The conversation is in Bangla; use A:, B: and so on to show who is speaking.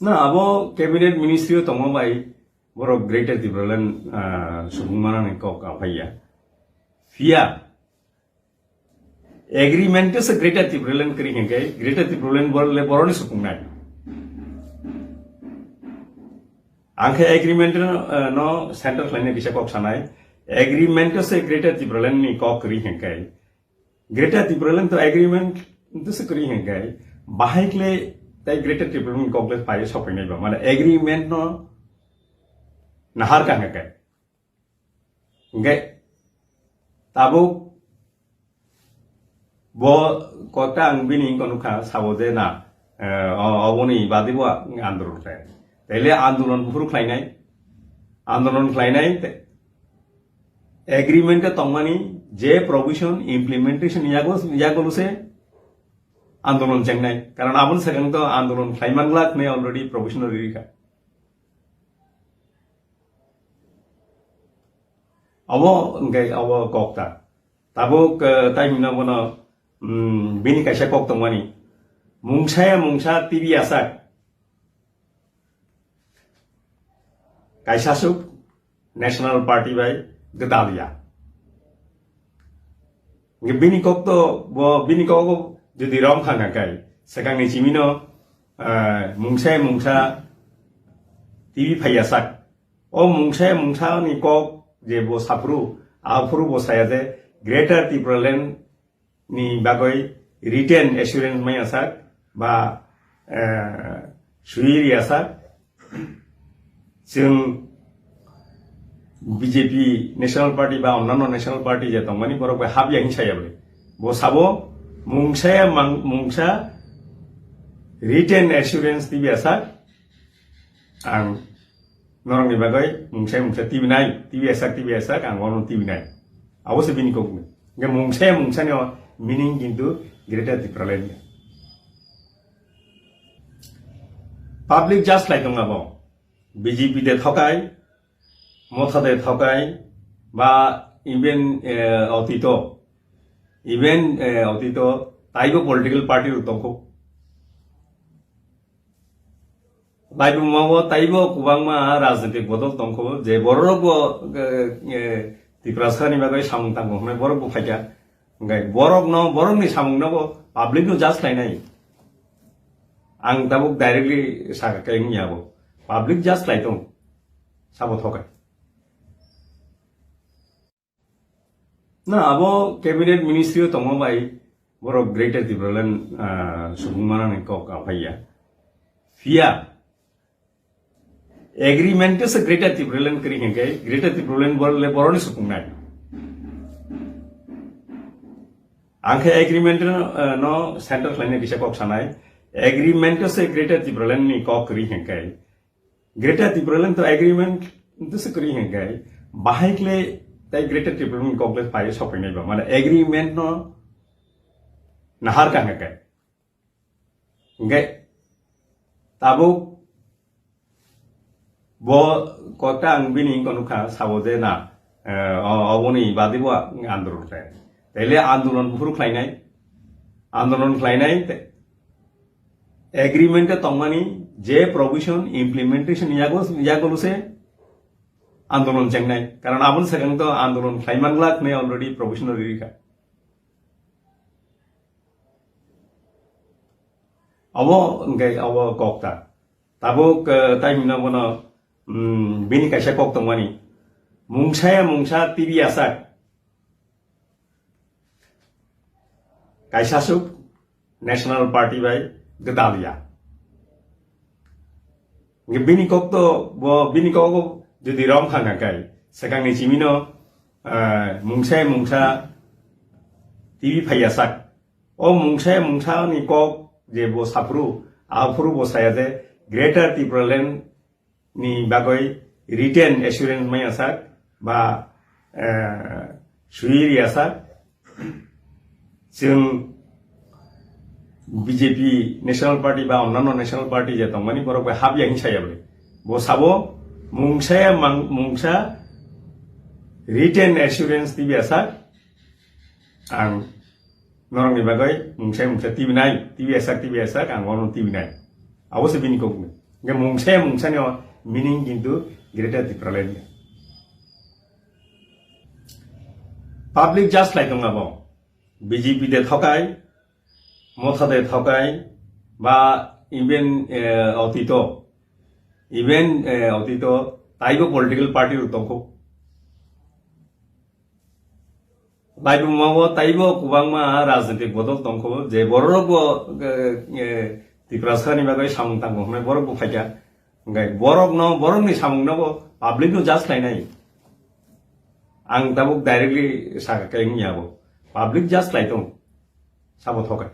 A: ना abo cabinet ministry tongo bai borok greater tibralan subungmana ni kok apaya fia agreement se greater tibralan kri henge greater tibralan borle boroni sukungnai angke agreement no center line bisa kok sanai agreement se greater tibralan ni kok kri henge greater tibralan to agreement itu se kri henge bahaikle তাই গ্রেটার ট্রিপল কমপ্লেক্স পাই সফাই নাইবা মানে এগ্রিমেন্ট ন নাহার কাঙ্গাকে গে তাবো, ব কটা আং বিনি কনুখা সাবো যে না অবনি বাদিব আন্দোলন খায় তাইলে আন্দোলন ফুরু খাইনাই আন্দোলন খাইনাই এগ্রিমেন্টে তংমানি, যে প্রভিশন ইমপ্লিমেন্টেশন ইয়াগো ইয়াগলুসে আন্দোলন চেংনাই কারণ আবুল সেখান তো আন্দোলন খাইমান লাখ নেই অলরেডি প্রফেশনাল রিকা অব অব kokta tabuk tai mina bono bini kaisa kok tongmani mungsa mungsa tibi asak kaisa suk national party bai মুংসায় মুংসা টিভি ফাইয়া সাক ও মুংসায় মুংসা নি কক যে বো সাফরু আফরু বসায়া যে গ্রেটার ত্রিপুরাল্যান্ড নি বাগৈ রিটেন এসুরেন্স মাই আসাক বা সুইরি আসাক जों বিজেপি ন্যাশনাল পার্টি বা অন্যান্য ন্যাশনাল পার্টি যে তংমানি বরক হাবিয়া হিংসায়াবলে বো assurance tibi asak ang norong ni bagay mungsa mungsa tibi nai tibi asak tibi asak ang ono tibi nai awo se bini kogme nga mungsa mungsa ni meaning কিন্তু greater tipralen public just like নাব বিজেপিতে থকাই মথাতে থকাই বা ইভেন অতীত ইভেন ଅତୀତ ତାଇବ ପଲିଟିକାଲ ପାର୍ଟିରୁ ତଙ୍କ ବାଇବ মাব ତାଇବ କୁବାଙ୍ଗମା রাজনৈতিক বদল ତଙ୍କ ଯେ ବରରବ ত্রিপুরাসখানি বাগাই সামুং তাং হমে বরক ফাইকা। বরক ন বরক নি সামুং নব পাবলিক নো জাজ খাই নাই। আং তাবুক ডাইরেক্টলি সাকা কাই নিয়াবো পাবলিক জাজ লাই তং, সাবো থকাই ministry tongo bai borok greater tibralan subungmana ni kok apaya fia agreement se greater tibralan kri henge greater tibralan borle boroni sukungnai angke agreement no center line bisa kok sanai agreement se greater tibralan ni kok kri henge greater tibralan to agreement itu se kri henge bahaikle তাই গ্রেটার ট্রিপলমেন্ট কমপ্লেক্স পাই সফাই নাইবা মানে এগ্রিমেন্ট ন নাহার কাঙ্গাকে গে তাবো ব কটা আং বিনি কনুখা সাবো যে না অবনি বাদিব আন্দোলন খায় তাইলে আন্দোলন ফুরু খাইনাই আন্দোলন খাইনাই এগ্রিমেন্টে তংমানি যে প্রভিশন ইমপ্লিমেন্টেশন ইয়াগো ইয়াগলুসে আন্দোলন চেংনাই কারণ আবুল সেখানে তো আন্দোলন খাইমান লাখ নেই অলরেডি প্রফেশনাল রিকা অব অব kokta tabuk tai mina bono bini kaisa kok tongmani mungsa mungsa tibi asak kaisa suk national party bai gedalia bini kok যদি রং খাঙ্গাকাই সেখানে চিমিনো মুংসায় মুংসা টিভি ফাইয়া সাক ও মুংসায় মুংসা নি কক যে বো সাফরু আফরু বসায়া যে গ্রেটার ত্রিপুরাল্যান্ড নি বাগৈ রিটেন এসুরেন্স মাই আসাক বা সুইরি আসাক जों বিজেপি ন্যাশনাল পার্টি বা অন্যান্য ন্যাশনাল পার্টি যে তংমানি বরক হাবিয়া হিংসায়াবলে বো সাবো mungsa written assurance tibi asak ang norong ni bagay mungsa mungsa tibi nai tibi asak tibi asak ang ono tibi nai awo se bini kok গে মুংসে মুংসানি মিনিং কিন্তু গ্রেটার ত্রিপুরাল্যান্ড পাবলিক জাস্ট লাইতং নাব বিজেপি দে থকাই মথাদে থকাই বা ইভেন অতীত ইভেন অতীত তাইব পলিটিক্যাল পার্টির উত্তমক বাইব মাবো তাইব কুবাংমা রাজনৈতিক বদল তংক যে বড়রব ত্রিপুরাসানি বাগে সামুং তাঙ্গ হমে বড়রব ফাইকা গাই বরক ন বরকনি সামুং নব পাবলিক নো জাস্ট লাই নাই আং তাবুক ডাইরেক্টলি সাকা কেং পাবলিক জাজ লাই তং। সাবো থকায়